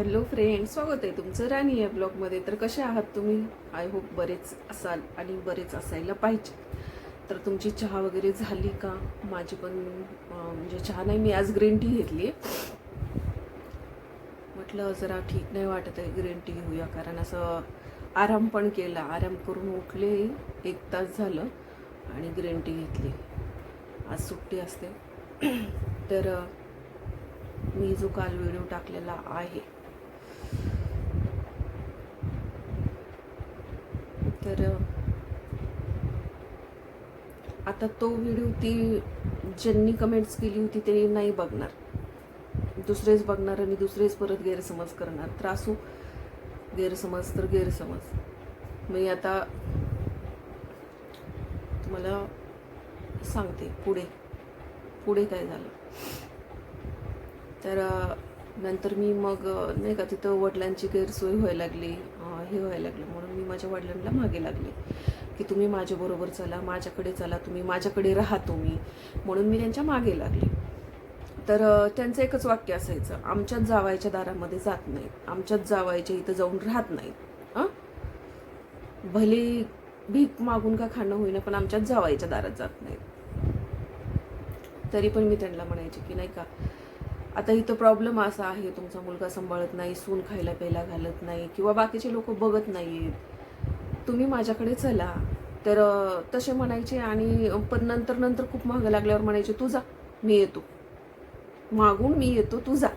Hello friend स्वागत आहे तुमचं राणी या ब्लॉगमध्ये. तर कसे आहात तुम्ही? आय होप बरेच असाल आणि बरेच असायला पाहिजे. तर तुमची चहा वगैरे झाली का? माझी पण म्हणजे चहा नाही मी आज ग्रीन टी घेतली आहे. म्हटलं जरा ठीक नाही वाटत आहे ग्रीन टी घेऊया कारण असं आराम पण केला. आराम करून उठले एक तास झालं आणि ग्रीन टी घेतली. आज सुट्टी असते. तर मी जो काल व्हिडिओ टाकलेला आहे तर आता तो व्हिडिओ ती ज्यांनी कमेंट्स केली होती ते नाही बघणार. दुसरेच बघणार आणि दुसरेच परत गैरसमज करणार. तर असो गैरसमज तर गैरसमज. मी आता तुम्हाला सांगते पुढे पुढे काय झालं. तर नंतर मी मग नाही का तिथं वडिलांची गैरसोय व्हायला लागली. हे व्हायला लागलं. म्हणून मी माझ्या वडिलांना मागे लागले की तुम्ही माझ्याबरोबर चला माझ्याकडे चला तुम्ही माझ्याकडे राहा तुम्ही. म्हणून मी त्यांच्या मागे लागले. तर त्यांचं एकच वाक्य असायचं आमच्याच जावायच्या दारामध्ये जात नाहीत आमच्याच जावायच्या इथं जाऊन राहत नाहीत. भले भीक मागून का खाणं होईना पण आमच्याच जावायच्या दारात जात नाहीत. तरी पण मी त्यांना म्हणायचे की नाही का आता इथं प्रॉब्लेम असा आहे तुमचा मुलगा सांभाळत नाही सून खायला प्यायला घालत नाही किंवा बाकीचे लोक बघत नाहीत तुम्ही माझ्याकडे चला. तर तसे म्हणायचे आणि पण नंतर नंतर खूप महाग लागल्यावर म्हणायचे तू जा मी येतो. मागून मी येतो तू जा.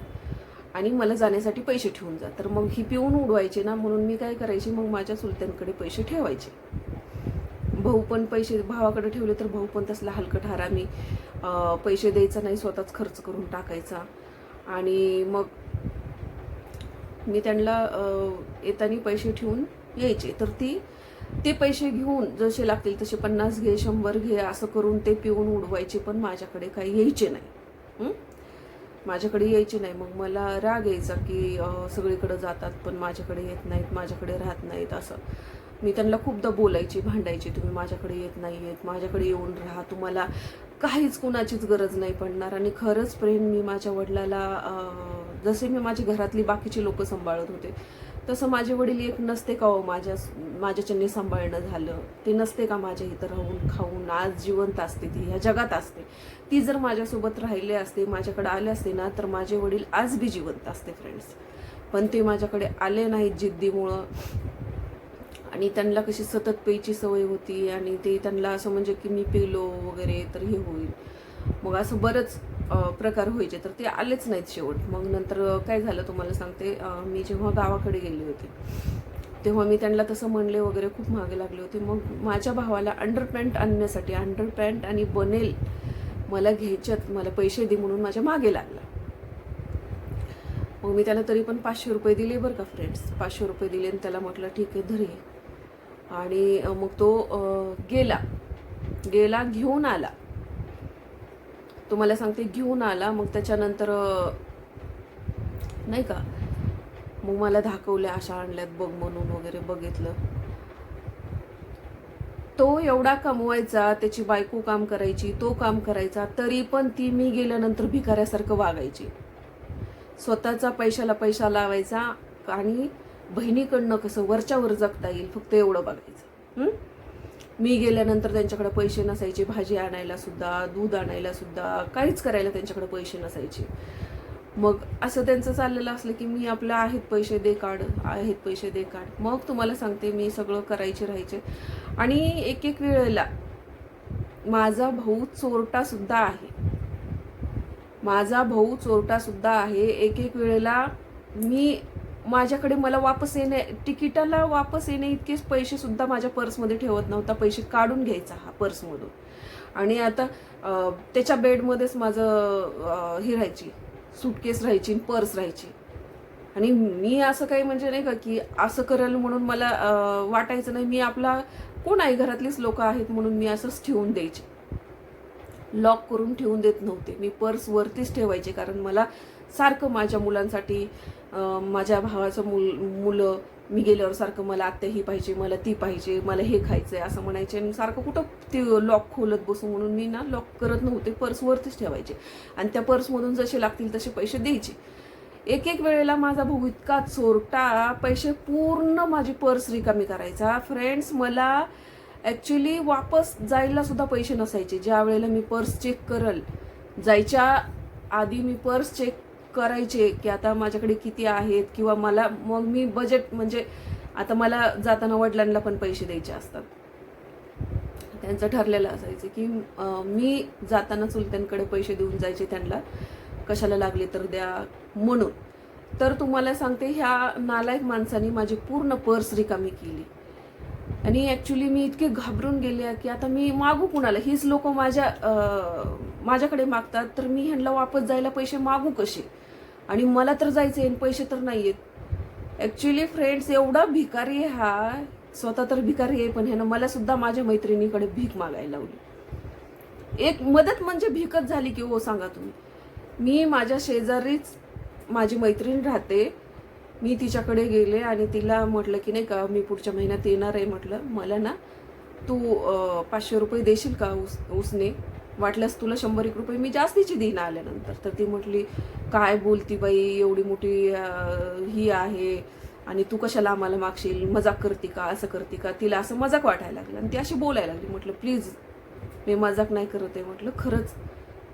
आणि मला जाण्यासाठी पैसे ठेवून जा. तर मग ही पिऊन उडवायचे ना म्हणून मी काय करायची मग माझ्या चुलत्यांकडे पैसे ठेवायचे. भाऊ पण पैसे भावाकडे ठेवले तर भाऊ पण तसला हलकट हारामी पैसे द्यायचा नाही स्वतःच खर्च करून टाकायचा. आणि मग मी त्यांना येताना पैसे ठेवून यायचे. तर ती ते पैसे घेऊन जसे लागतील तसे पन्नास घे शंभर घे असं करून ते पिऊन उडवायचे. पण माझ्याकडे काही यायचे नाही. माझ्याकडे यायचे नाही. मग मला राग यायचा की सगळीकडे जातात पण माझ्याकडे येत नाहीत माझ्याकडे राहत नाहीत असं. मी त्यांना खूपदा बोलायची भांडायची तुम्ही माझ्याकडे येत नाही आहेत माझ्याकडे येऊन राहा तुम्हाला काहीच कुणाचीच गरज नाही पडणार. आणि खरंच प्रेम मी माझ्या वडिलाला जसे मी माझी घरातली बाकीची लोक सांभाळत होते तसं माझे वडील एक नसते का हो माझ्या माझ्याच्याने सांभाळणं झालं? ते नसते का माझ्या इथं राहून खाऊन आज जिवंत असते ती ह्या जगात असते? ती जर माझ्यासोबत राहिले असते माझ्याकडे आले असते ना तर माझे वडील आज बी जिवंत असते फ्रेंड्स पण ते माझ्याकडे आले नाहीत जिद्दीमुळं. आणि त्यांना कशी सतत प्यायची सवय होती आणि ते त्यांना असं म्हणजे की मी पिलो वगैरे तर हे होईल. मग असं बरंच प्रकार व्हायचे. तर ते आलेच नाहीत शेवट. मग नंतर काय झालं तुम्हाला सांगते. मी जेव्हा गावाकडे गेले होते तेव्हा मी त्यांना तसं म्हणले वगैरे खूप मागे लागले होते. मग माझ्या भावाला अंडरपॅन्ट आणण्यासाठी अंडरपॅन्ट आणि बनेल मला घ्यायच्यात मला पैसे दे म्हणून माझ्या मागे लागला. मग मी त्याला तरी पण पाचशे रुपये दिले बरं का फ्रेंड्स पाचशे रुपये दिले आणि त्याला म्हटलं ठीक आहे धरी आणि मग तो गेला. गेला घेऊन आला. तुम्हाला सांगते घेऊन आला. मग त्याच्यानंतर नाही का मग मला दाखवल्या अशा आणल्यात बघ म्हणून वगैरे बघितलं. तो एवढा कमवायचा त्याची बायको काम करायची तो काम करायचा तरी पण ती मी गेल्यानंतर भिकाऱ्यासारखं वागायची. स्वतःचा पैशाला पैसा लावायचा आणि बहिणीकडनं कसं वरच्यावर जगता येईल फक्त एवढं बघायचं. मी गेल्यानंतर त्यांच्याकडे पैसे नसायचे भाजी आणायला सुद्धा दूध आणायला सुद्धा काहीच करायला त्यांच्याकडे पैसे नसायचे. मग असं त्यांचं चाललेलं असलं की मी आपलं आहेत पैसे दे काढ आहेत पैसे दे काढ. मग तुम्हाला सांगते मी सगळं करायचे राहायचे. आणि एक एक वेळेला माझा भाऊ चोरटा सुद्धा आहे. माझा भाऊ चोरटा सुद्धा आहे. एक एक वेळेला मी माझ्याकडे मला वापस येणे तिकिटाला वापस येणे इतकेच पैसेसुद्धा माझ्या पर्समध्ये ठेवत नव्हता. पैसे काढून घ्यायचा हा पर्समधून. आणि आता त्याच्या बेडमध्येच माझं हे राहायची सुटकेस राहायची पर्स राहायची. आणि मी असं काही म्हणजे नाही का की असं करेल म्हणून मला वाटायचं नाही. मी आपला कोण आहे घरातलीच लोक आहेत म्हणून मी असंच ठेवून द्यायचे. लॉक करून ठेवून देत नव्हते. मी पर्स वरतीच ठेवायचे कारण मला सारखं माझ्या मुलांसाठी माझ्या भावाचं मुल मुलं मी गेल्यावर सारखं मला आत्या ही पाहिजे मला ती पाहिजे मला हे खायचं आहे असं म्हणायचे. आणि सारखं कुठं ते लॉक खोलत बसू म्हणून मी ना लॉक करत नव्हते पर्सवरतीच ठेवायचे. आणि त्या पर्समधून जसे लागतील तसे पैसे द्यायचे. एक एक वेळेला माझा भाऊ इतका चोरटा पैसे पूर्ण माझी पर्स रिकामी करायचा. फ्रेंड्स मला ॲक्च्युली वापस जायला सुद्धा पैसे नसायचे. ज्या वेळेला मी पर्स चेक करल जायच्या आधी मी पर्स चेक करायचे की आता माझ्याकडे किती आहेत किंवा मला मग मी बजेट म्हणजे आता मला जाताना वडिलांना पण पैसे द्यायचे असतात. त्यांचं ठरलेलं असायचं की मी जाताना चुलत्यांकडे पैसे देऊन जायचे त्यांना. कशाला लागले तर द्या म्हणून. तर तुम्हाला सांगते ह्या नालायक माणसाने माझी पूर्ण पर्स रिकामी केली. आणि ॲक्च्युली मी इतके घाबरून गेले की आता मी मागू कुणाला? हीच लोक माझ्या माझ्याकडे मागतात तर मी ह्यांना वापस जायला पैसे मागू कसे? आणि मला तर जायचं आहे पैसे तर नाही आहेत ॲक्च्युली फ्रेंड्स एवढा भिकारी हा. स्वतः तर भिकारी आहे पण ह्यानं मला सुद्धा माझ्या मैत्रिणीकडे भीक मागायला लावली. एक मदत म्हणजे भीकच झाली की हो सांगा तुम्ही. मी माझ्या शेजारीच माझी मैत्रीण राहते. मी तिच्याकडे गेले आणि तिला म्हटलं की नाही का मी पुढच्या महिन्यात येणार आहे. म्हटलं मला ना तू पाचशे रुपये देशील का उस उसने? वाटल्यास तुला शंभर एक रुपये मी जास्तीची देईन आल्यानंतर. तर ती म्हटली काय बोलती बाई एवढी मोठी ही आहे आणि तू कशाला आम्हाला मागशील? मजाक करते का? असं करते का? तिला असं मजाक वाटायला लागलं आणि ती अशी बोलायला लागली. म्हटलं प्लीज मी मजाक नाही करत आहे. म्हटलं खरंच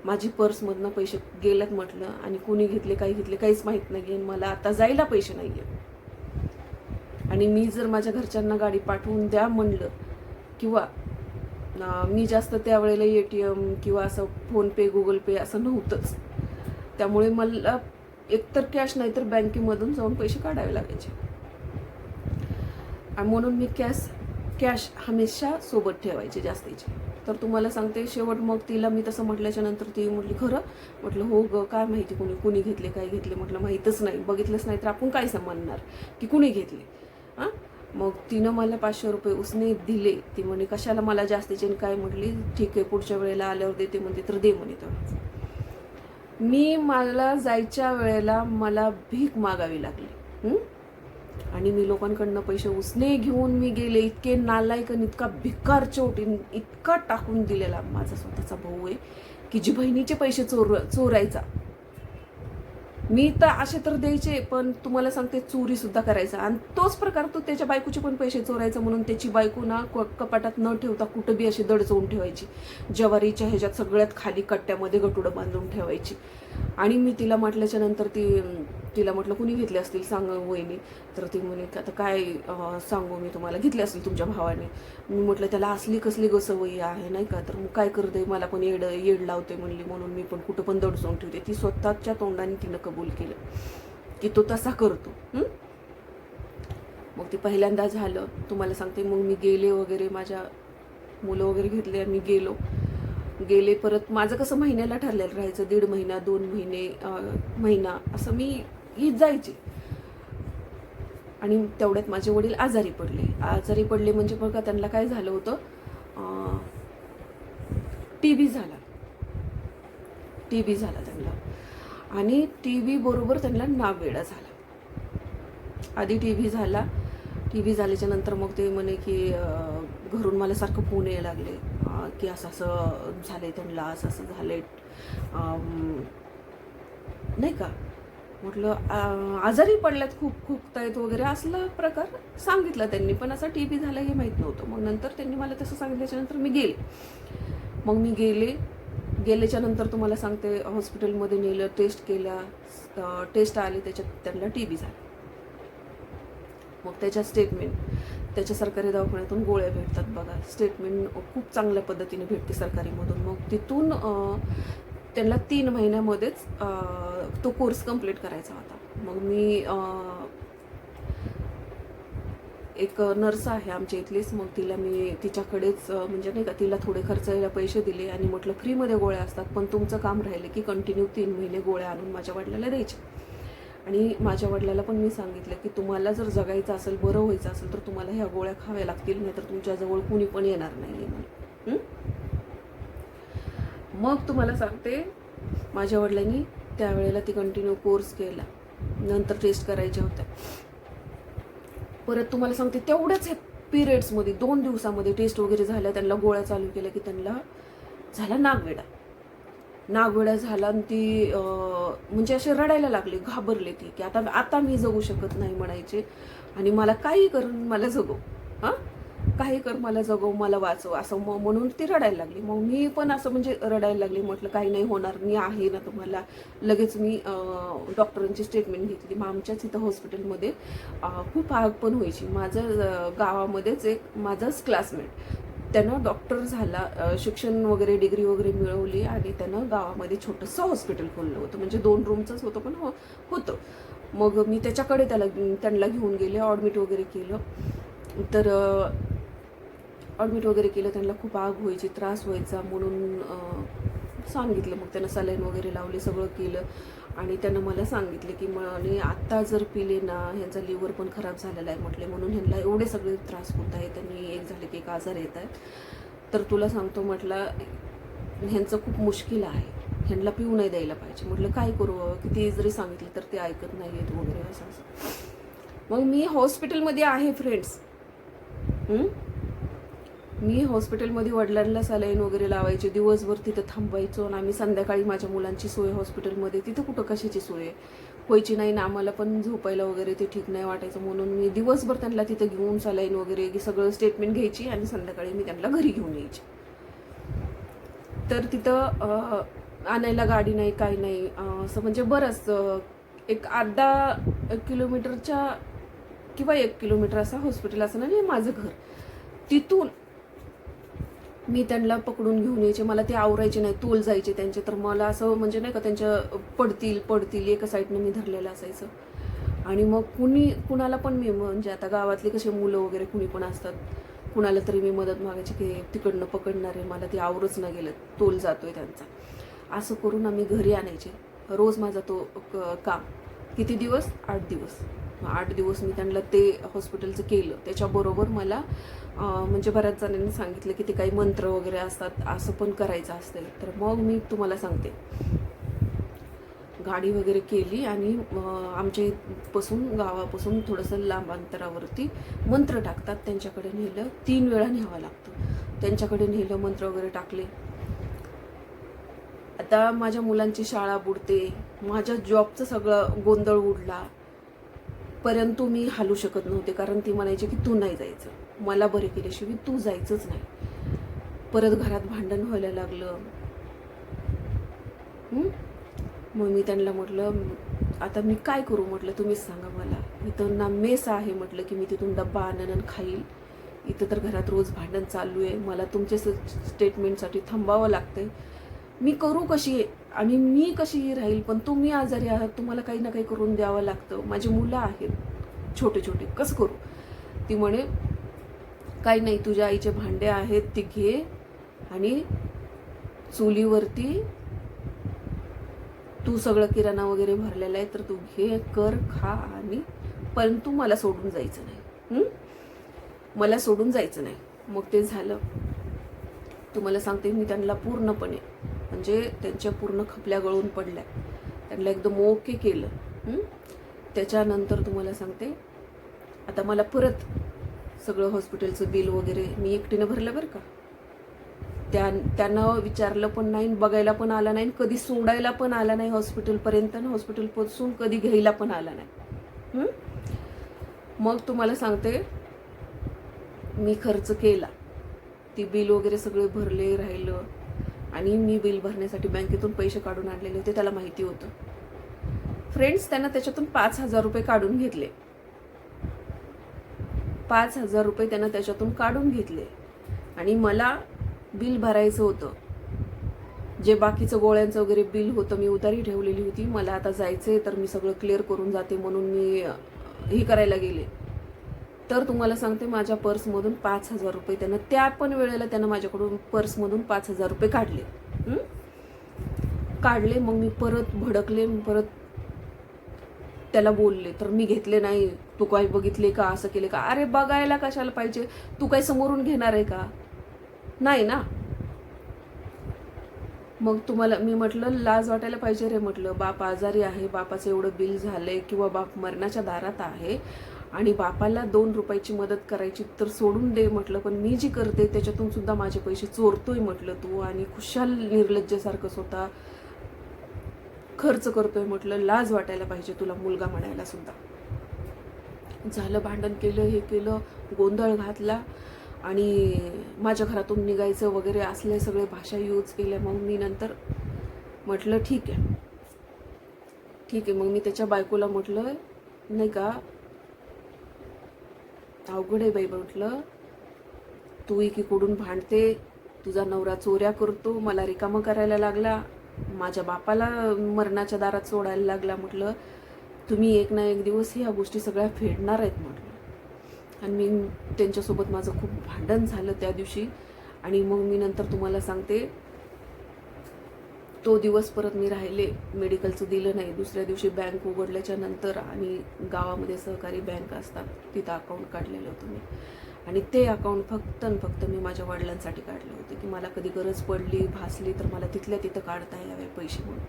माझी पर्समधनं पैसे गेलेत म्हटलं आणि कोणी घेतले काही घेतले काहीच माहीत नाही आणि मला आता जायला पैसे नाही आहेत आणि मी जर माझ्या घरच्यांना गाडी पाठवून द्या म्हणलं किंवा मी जास्त त्यावेळेला ए टी एम किंवा असं फोनपे गुगल पे असं नव्हतंच. त्यामुळे मला एकतर कॅश नाही तर बँकेमधून जाऊन पैसे काढावे लागायचे. म्हणून मी कॅश कॅश हमेशा सोबत ठेवायचे जास्तीचे. तर तुम्हाला सांगते शेवट मग तिला मी तसं म्हटल्याच्या नंतर ती म्हटली खरं? म्हटलं हो ग काय माहिती कुणी कुणी घेतले काय घेतले? म्हटलं माहीतच नाही बघितलंच नाही तर आपण काय समजणार? की कुणी घेतले? हां? मग तिनं मला पाचशे रुपये उसने दिले. ती म्हणे कशाला मला जास्तीचे काय? म्हटली ठीक आहे पुढच्या वेळेला आल्यावर देते म्हणते तर दे म्हणे तर. मी मला जायच्या वेळेला मला भीक मागावी लागली. आणि मी लोकांकडनं पैसे उसने घेऊन मी गेले. इतके नालायक आणि इतका भिकार चोटीन इतका टाकून दिलेला माझा स्वतःचा भाऊ आहे की जी बहिणीचे पैसे चोर चोरायचा. मी तर असे तर द्यायचे पण तुम्हाला सांगते चोरी सुद्धा करायचा. आणि तोच प्रकार तो त्याच्या बायकोचे पण पैसे चोरायचा म्हणून त्याची बायको ना क- कपाटात न ठेवता कुठं बी अशी दडचवून ठेवायची. ज्वारीच्या ह्याच्यात सगळ्यात खाली कट्ट्यामध्ये गटुडं बांधून ठेवायची. आणि मी तिला म्हटल्याच्या नंतर ती तिला म्हटलं कुणी घेतले असतील? सांग वहिनी. तर ती म्हणे आता काय सांगू मी तुम्हाला? घेतले असतील तुमच्या भावाने? मी म्हटलं त्याला असली कसली गसवई आहे नाही का? तर मग काय करते मला पण येड येड लावते म्हणली म्हणून मी पण कुठं पण दडसून ठेवते. ती स्वतःच्या तोंडाने तिनं कबूल केलं की तो तसा करतो. मग ते पहिल्यांदा झालं. तुम्हाला सांगते मग मी गेले वगैरे माझ्या मुलं वगैरे घेतले आणि मी गेलो. गेले परत माझं कसं महिन्याला ठरलेलं राहायचं दीड महिना दोन महिने महिना. असं मी ही जायचे. आणि तेवढ्यात माझे वडील आजारी पडले. आजारी पडले म्हणजे बघा त्यांना काय झालं होतं? टी व्ही झाला. टी व्ही झाला त्यांना. आणि टी व्ही बरोबर त्यांना नावेडा झाला. आधी टी व्ही झाला. टी व्ही झाल्याच्यानंतर मग ते म्हणे की घरून मला सारखं फोन यायला लागले. की असं असं झालं आहे त्यांना असं असं झालं आहे नाही का? म्हटलं आजारी पडल्यात खूप खूप वगैरे असला प्रकार सांगितला त्यांनी पण असा टी बी झाला हे माहीत नव्हतं. मग नंतर त्यांनी मला तसं सांगितल्याच्यानंतर मी गेले. मग मी गेले. गेल्याच्यानंतर तुम्हाला सांगते हॉस्पिटलमध्ये नेलं टेस्ट केल्या टेस्ट आली त्याच्यात त्यांना टी बी झाला. मग त्याच्या स्टेटमेंट त्याच्या सरकारी दवाखान्यातून गोळ्या भेटतात बघा. स्टेटमेंट खूप चांगल्या पद्धतीने भेटते सरकारीमधून. मग तिथून त्यांना तीन महिन्यामध्येच तो कोर्स कंप्लीट करायचा होता. मग मी एक नर्स आहे आमच्या इथलीच. मग तिला मी तिच्याकडेच म्हणजे नाही का तिला थोडे खर्चायला पैसे दिले आणि म्हटलं फ्रीमध्ये गोळ्या असतात पण तुमचं काम राहिलं की कंटिन्यू तीन महिने गोळ्या आणून माझ्या वडिलाला द्यायचे आणि माझ्या वडिलाला पण मी सांगितलं की तुम्हाला जर जगायचं असेल बरं व्हायचं असेल तर तुम्हाला ह्या गोळ्या खाव्या लागतील नाही तर तुमच्याजवळ कुणी पण येणार नाही आहे म्हणून. मग तुम्हाला सांगते माझ्या वडिलांनी त्यावेळेला ती कंटिन्यू कोर्स केला. नंतर टेस्ट करायच्या होत्या. परत तुम्हाला सांगते तेवढ्याच हे पिरियड्समध्ये दोन दिवसामध्ये टेस्ट वगैरे झाल्या त्यांना गोळ्या चालू केल्या की त्यांना झाला नागवेडा. नागवेडा झाला आणि ती म्हणजे असे रडायला लागली घाबरले ती की आता आता मी जगू शकत नाही म्हणायचे. आणि मला काही करून मला जगो. हां? काही कर मला जगव मला वाचव असं म- म्हणून ती रडायला लागली. मग मी पण असं म्हणजे रडायला लागली म्हटलं काही नाही होणार मी आहे ना तुम्हाला. लगेच मी डॉक्टरांची स्टेटमेंट घेतली. मग आमच्याच इथं हॉस्पिटलमध्ये खूप आग पण व्हायची. माझं गावामध्येच एक माझाच क्लासमेट त्यानं डॉक्टर झाला शिक्षण वगैरे डिग्री वगैरे मिळवली आणि त्यानं गावामध्ये छोटंसं हॉस्पिटल खोललं होतं. म्हणजे दोन रूमचंच होतं पण हो होतं. मग मी त्याच्याकडे त्याला त्यांना घेऊन गेले ऑडमिट वगैरे केलं. तर ऑडमिट वगैरे केलं त्यांना खूप आग व्हायची त्रास व्हायचा म्हणून सांगितलं. मग त्यांना सलाईन वगैरे लावले सगळं केलं. आणि त्यांना मला सांगितले की म्हणे आत्ता जर पिले ना ह्यांचा लिव्हर पण खराब झालेला आहे म्हटले. म्हणून ह्यांना एवढे सगळे त्रास होत आहेत त्यांनी एक झाले की एक आजार येत आहेत. तर तुला सांगतो म्हटला ह्यांचं खूप मुश्किल आहे. ह्यांना पिऊ नाही द्यायला पाहिजे. म्हटलं काय करू? किती जरी सांगितलं तर ते ऐकत नाही आहेत वगैरे असं असं. मग मी हॉस्पिटलमध्ये आहे फ्रेंड्स मी हॉस्पिटलमध्ये वडिलांना सलाईन वगैरे लावायचे दिवसभर तिथं थांबायचो आणि आम्ही संध्याकाळी माझ्या मुलांची सोय हॉस्पिटलमध्ये. तिथं कुठं कशाची सोय? आहे? व्हायची नाही ना आम्हाला पण झोपायला वगैरे ते ठीक नाही वाटायचं. म्हणून मी दिवसभर त्यांना तिथं घेऊन सलाईन वगैरे सगळं स्टेटमेंट घ्यायची आणि संध्याकाळी मी त्यांना घरी घेऊन यायची. तर तिथं आणायला गाडी नाही काय नाही. असं म्हणजे बरंच एक अर्धा किलोमीटरच्या किंवा एक किलोमीटर असं हॉस्पिटल असं नाही म्हणजे माझं घर. तिथून मी त्यांना पकडून घेऊन यायचे. मला ते आवरायचे नाही. तोल जायचे त्यांचे. तर मला असं म्हणजे नाही का त्यांच्या पडतील पडतील. एका साईडनं मी धरलेलं असायचं. आणि मग कुणी कुणाला पण मी म्हणजे आता गावातले कसे मुलं वगैरे कुणी पण असतात. कुणाला तरी मी मदत मागायची की तिकडनं पकडणारे मला ते आवरच न गेलं. तोल जातोय त्यांचा. असं करून आम्ही घरी आणायचे. रोज माझा तो क- काम. किती दिवस? आठ दिवस. आठ दिवस मी त्यांना ते हॉस्पिटलचं केलं. त्याच्याबरोबर मला म्हणजे बऱ्याच जणांनी सांगितलं की ते काही मंत्र वगैरे असतात असं पण करायचं असते तर मग मी तुम्हाला सांगते. गाडी वगैरे केली आणि आमच्या इथपासून गावापासून थोडंसं लांब अंतरावरती मंत्र टाकतात. त्यांच्याकडे नेलं तीन वेळा न्यावं लागतं. त्यांच्याकडे नेलं मंत्र वगैरे टाकले. आता माझ्या मुलांची शाळा बुडते माझ्या जॉबचं सगळं गोंधळ उडला. परंतु मी हालू शकत नव्हते कारण ती म्हणायची की तू नाही जायचं. मला बरे केल्याशिवाय तू जायचंच नाही. परत घरात भांडण व्हायला लागलं. मग मी त्यांना म्हटलं आता मी काय करू? म्हटलं तुम्हीच सांगा मला. इथं ना मेस आहे म्हटलं की मी तिथून डब्बा आणन खाईल. इथं तर घरात रोज भांडण चालू आहे. मला तुमच्या स्टेटमेंटसाठी थांबावं लागतंय. मी करू कशी? आणि मी कशी राहील? पण तुम्ही आजारी आहात तुम्हाला काही ना काही करून द्यावं लागतं. माझी मुलं आहेत छोटे छोटे. कसं करू? ती म्हणे काही नाही तुझ्या आईचे भांडे आहेत ते घे आणि चुलीवरती तू सगळं किराणा वगैरे भरलेला आहे तर तू घे कर खा आणि परंतु मला सोडून जायचं नाही. मला सोडून जायचं नाही. मग ते झालं. तुम्हाला सांगते मी त्यांना पूर्णपणे म्हणजे त्यांच्या पूर्ण खपल्या गळून पडल्या. त्यांना एकदम ओके केलं. त्याच्यानंतर तुम्हाला सांगते. आता मला परत सगळं हॉस्पिटलचं बिल वगैरे मी एकटीनं भरलं बरं का. त्या त्यांना विचारलं पण नाही बघायला पण आला नाही कधी सोडायला पण आला नाही हॉस्पिटलपर्यंत आणि हॉस्पिटलपासून कधी घ्यायला पण आला नाही. मग तुम्हाला सांगते मी खर्च केला. ती बिल वगैरे सगळे भरले राहिलं. आणि मी बिल भरण्यासाठी बँकेतून पैसे काढून आणलेले होते त्याला माहिती होतं. फ्रेंड्स त्यांना त्याच्यातून पाच हजार रुपये काढून घेतले. पाच हजार रुपये त्यांना त्याच्यातून काढून घेतले. आणि मला बिल भरायचं होतं. जे बाकीचं गोळ्यांचं वगैरे बिल होतं मी उतारी ठेवलेली होती. मला आता जायचं आहे तर मी सगळं क्लिअर करून जाते म्हणून मी हे करायला गेले. तर तुम्हाला सांगते माझ्या पर्समधून पाच हजार रुपये त्यांना. त्या पण वेळेला त्यांना माझ्याकडून पर्समधून पाच हजार रुपये काढले. काढले मग मी परत भडकले परत त्याला बोलले तर मी घेतले नाही. तू काय बघितले का? असं केले का? अरे बघायला कशाला पाहिजे? तू काय समोरून घेणार आहे का? नाही ना. मग तुम्हाला मी म्हटलं लाज वाटायला पाहिजे रे म्हटलं. बाप आजारी आहे. बापाचं एवढं बिल झालंय किंवा बाप मरणाच्या दारात आहे. आणि बापाला दोन रुपयाची मदत करायची तर सोडून दे म्हटलं पण मी जी करते त्याच्यातून सुद्धा माझे पैसे चोरतोय म्हटलं तू आणि खुशाल निर्लज्जसारखं स्वतः खर्च करतोय म्हटलं लाज वाटायला पाहिजे तुला मुलगा म्हणायला सुद्धा. झालं भांडण केलं हे केलं गोंधळ घातला आणि माझ्या घरातून निघायचं वगैरे असले सगळे भाषा यूज केल्या. मग मी नंतर म्हटलं ठीक आहे. ठीक आहे मग मी त्याच्या बायकोला म्हटलं नाही का अवघड आहे बाई म्हटलं. तू एकीकडून भांडते तुझा नवरा चोऱ्या करतो मला रिकामं करायला लागला माझ्या बापाला मरणाच्या दारात सोडायला लागला म्हटलं. तुम्ही एक ना एक दिवस ह्या गोष्टी सगळ्या फेडणार आहेत म्हटलं. आणि मी त्यांच्यासोबत माझं खूप भांडण झालं त्या दिवशी. आणि मग मी नंतर तुम्हाला सांगते तो दिवस परत मी राहिले. मेडिकलचं दिलं नाही. दुसऱ्या दिवशी बँक उघडल्याच्या नंतर आणि गावामध्ये सहकारी बँक असतात तिथं अकाउंट काढलेलं होतं मी. आणि ते अकाउंट फक्त आणि फक्त मी माझ्या वडिलांसाठी काढलं होतं की मला कधी गरज पडली भासली तर मला तिथल्या तिथं काढता यावे पैसे म्हणून.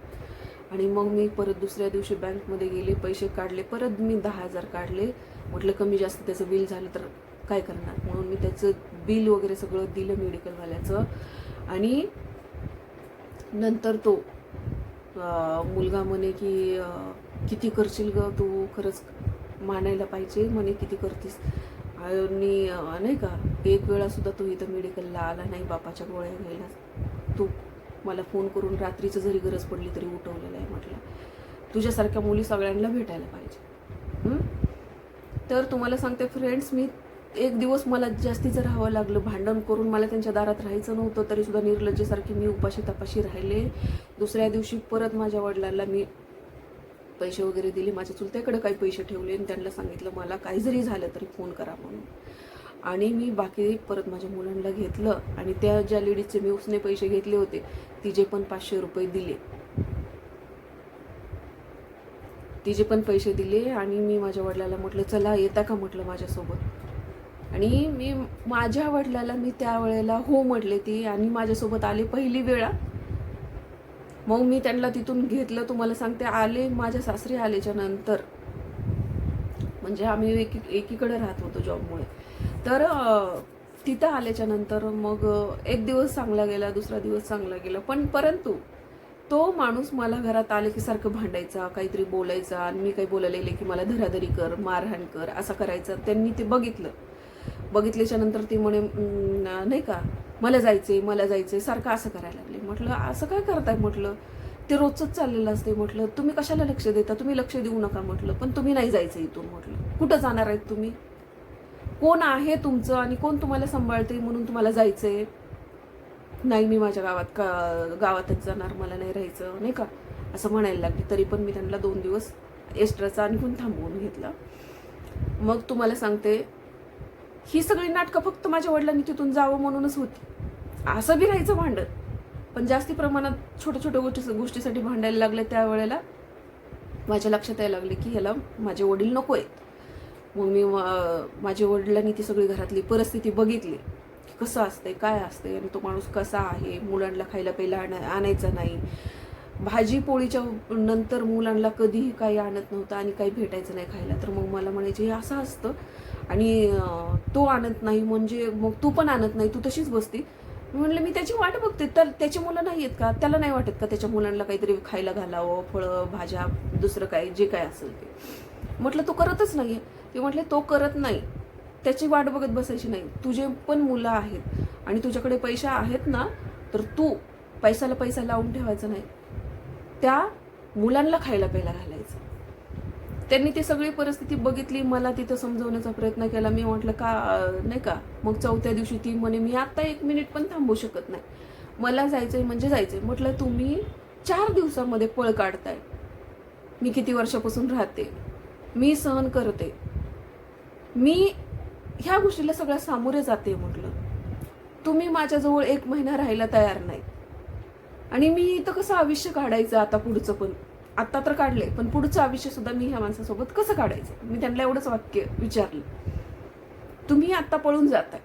आणि मग मी परत दुसऱ्या दिवशी बँकमध्ये गेले पैसे काढले परत मी दहा हजार काढले. म्हटलं कमी जास्त त्याचं बिल झालं तर काय करणार? म्हणून मी त्याचं बिल वगैरे सगळं दिलं मेडिकलवाल्याचं आणि नंतर तो मुलगा म्हणे की किती करशील ग तू? खरंच मानायला पाहिजे म्हणे किती करतीस? आणि नाही का एक वेळा सुद्धा तो इथं मेडिकलला आला नाही बापाच्या गोळ्या घ्यायला. तू मला फोन करून रात्रीचं जरी गरज पडली तरी उठवलेलं आहे म्हटलं. तुझ्यासारख्या मुली सगळ्यांना भेटायला पाहिजे. तर तुम्हाला सांगते फ्रेंड्स मी एक दिवस मला जास्तीचं राहावं लागलं भांडण करून मला त्यांच्या दारात राहायचं नव्हतं तरी सुद्धा निर्लज्जेसारखी मी उपाशी तपाशी राहिले. दुसऱ्या दिवशी परत माझ्या वडिलांना मी पैसे वगैरे दिले माझ्या चुलत्याकडे काही पैसे ठेवले आणि त्यांना सांगितलं मला काही जरी झालं तरी फोन करा म्हणून. आणि मी बाकी परत माझ्या मुलांना घेतलं आणि त्या ज्या लेडीजचे मी उसने पैसे घेतले होते तिचे पण पाचशे रुपये दिले. तिचे पण पैसे दिले आणि मी माझ्या वडिलाला म्हटलं चला येता का? म्हटलं माझ्यासोबत. आणि मी माझ्या वडिलाला मी त्यावेळेला हो म्हटले ती आणि माझ्यासोबत आले पहिली वेळा. मग मी त्यांना तिथून घेतलं तुम्हाला सांगते आले माझ्या सासरी आल्याच्यानंतर. म्हणजे आम्ही एकी एकीकडे राहत होतो जॉबमुळे. तर तिथं आल्याच्यानंतर मग एक दिवस चांगला गेला दुसरा दिवस चांगला गेला. पण परंतु तो माणूस मला घरात आले की सारखं भांडायचा काहीतरी बोलायचा आणि मी काही बोलायला गेले की मला धराधरी कर मारहाण कर असं करायचं. त्यांनी ते बघितलं. बघितल्याच्या नंतर ती म्हणे नाही का? मला जायचंय मला जायचंय सारखं असं करायला लागले. म्हटलं असं काय करताय? म्हटलं ते रोजच चाललेलं असते म्हटलं तुम्ही कशाला लक्ष देता? तुम्ही लक्ष देऊ नका. म्हटलं पण तुम्ही नाही जायचं इथून. म्हटलं कुठं जाणार आहेत तुम्ही? कोण आहे तुमचं आणि कोण तुम्हाला सांभाळते म्हणून तुम्हाला जायचंय? नाही मी माझ्या गावात का गावातच जाणार मला नाही राहायचं नाही का? असं म्हणायला लागली. तरी पण मी त्यांना दोन दिवस एक्स्ट्राचा आणखून थांबवून घेतला. मग तुम्हाला सांगते ही सगळी नाटकं फक्त माझ्या वडिलांनी तिथून जावं म्हणूनच होती. असं बी राहायचं भांडण. पण जास्ती प्रमाणात छोट्या छोट्या गोष्टी गोष्टीसाठी भांडायला लागले त्यावेळेला. माझ्या लक्षात यायला लागले की ह्याला माझे वडील नको आहेत. मग मी माझ्या वडिलांनी ती सगळी घरातली परिस्थिती बघितली. की कसं असतंय काय असतंय आणि तो माणूस कसा आहे? मुलांना खायला पहिला आण आणायचा नाही. भाजी पोळीच्या नंतर मुलांना कधीही काही आणत नव्हतं आणि काही भेटायचं नाही खायला. तर मग मला म्हणायचे हे असं असतं आणि तो आणत नाही म्हणजे मग तू पण आणत नाही तू तशीच बसती. मी म्हटलं मी त्याची वाट बघते तर त्याची मुलं नाही आहेत का? त्याला नाही वाटत का त्याच्या मुलांना काहीतरी खायला घालावं फळं भाज्या दुसरं काय जे काय असेल ते? म्हटलं तो करतच नाही ते म्हटले तो करत नाही. त्याची वाट बघत बसायची नाही. तुझे पण मुलं आहेत आणि तुझ्याकडे पैसे आहेत ना तर तू पैशाला पैसा लावून ठेवायचा नाही. त्या मुलांना खायला प्यायला घालायचं. त्यांनी ती सगळी परिस्थिती बघितली मला तिथं समजवण्याचा प्रयत्न केला. मी म्हटलं का नाही का? मग चौथ्या दिवशी ती म्हणे मी आत्ता एक मिनिट पण थांबू शकत नाही. मला जायचंय म्हणजे जायचंय. म्हटलं तुम्ही चार दिवसामध्ये पळ काढताय. मी किती वर्षापासून राहते. मी सहन करते. मी ह्या गोष्टीला सगळ्या सामोरे जाते. म्हटलं तुम्ही माझ्याजवळ एक महिना राहायला तयार नाही आणि मी इथं कसं आयुष्य काढायचं आता पुढचं पण? आत्ता तर काढले पण पुढचं आयुष्य सुद्धा मी ह्या माणसासोबत कसं काढायचं? मी त्यांना एवढंच वाक्य विचारलं. तुम्ही आत्ता पळून जाताय.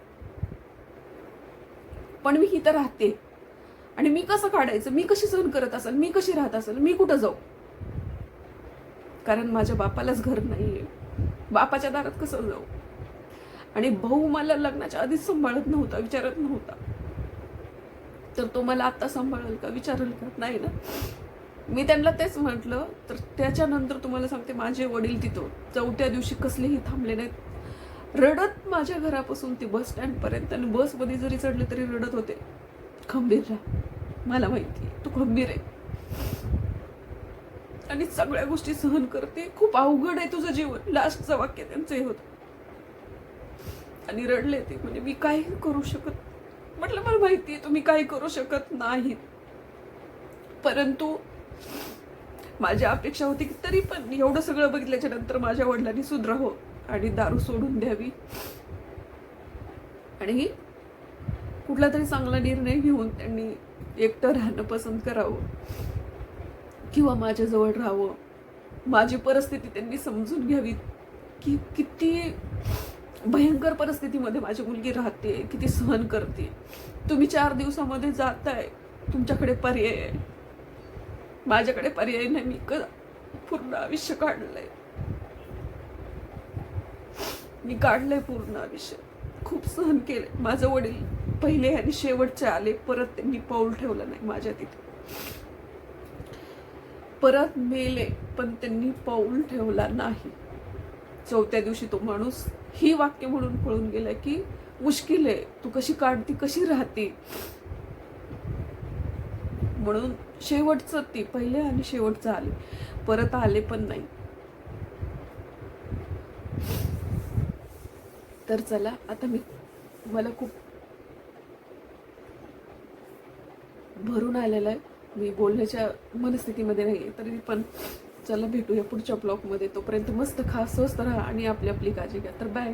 पण मी इथं राहते. आणि मी कसं काढायचं? मी कशी सहन करत असेल? मी कशी राहत असेल? मी कुठं जाऊ? कारण माझ्या बापालाच घर नाहीये. बापाच्या दारात कसं जाऊ? आणि भाऊ मला लग्नाच्या आधीच सांभाळत नव्हता विचारत नव्हता. तर तो मला आत्ता सांभाळेल का विचारेल का? नाही ना? मी त्यांना तेच म्हटलं तर त्याच्यानंतर तुम्हाला सांगते माझे वडील तिथं चौथ्या दिवशी कसलेही थांबले नाहीत. रडत माझ्या घरापासून ते बस स्टँडपर्यंत आणि बसमध्ये जरी चढले तरी रडत होते. खंबीर राहा मला माहिती आहे, तू खंबीर आहे. आणि सगळ्या गोष्टी सहन करते. खूप अवघड आहे तुझं जीवन. लास्टचं वाक्य त्यांचं हे होतं. आणि रडले ते. म्हणजे मी काही करू शकत म्हटलं मला माहिती आहे तुम्ही काही करू शकत नाही परंतु माझी अपेक्षा होती की तरी पण एवढं सगळं बघितल्याच्या नंतर माझ्या वडिलांनी सुधरावं आणि दारू सोडून द्यावी. आणि कुठला तरी चांगला निर्णय घेऊन त्यांनी एकटं राहणं पसंत करावं किंवा माझ्याजवळ राहावं. माझी परिस्थिती त्यांनी समजून घ्यावी की किती भयंकर परिस्थितीमध्ये माझी मुलगी राहते किती सहन करते. तुम्ही चार दिवसामध्ये जाताय तुमच्याकडे पर्याय आहे. माझ्याकडे पर्याय नाही. मी क पूर्ण आयुष्य काढलंय. मी काढलंय पूर्ण आयुष्य. खूप सहन केले माझं वडील पहिले आणि शेवटचे आले. परत त्यांनी पाऊल ठेवलं नाही माझ्या तिथे. परत मेले पण त्यांनी पाऊल ठेवला नाही. चौथ्या दिवशी तो माणूस ही वाक्य म्हणून पळून गेला की मुश्किल आहे. तू कशी काढती कशी राहते? म्हणून शेवटचं ती पहिले आणि शेवटचं आले. परत आले पण नाही. तर चला आता मी मला खूप भरून आलेलं आहे. मी बोलण्याच्या मनस्थितीमध्ये नाही आहे तरी पण चला भेटूया पुढच्या ब्लॉगमध्ये. तोपर्यंत मस्त खा स्वस्त राहा आणि आपली आपली काळजी घ्या. तर बाय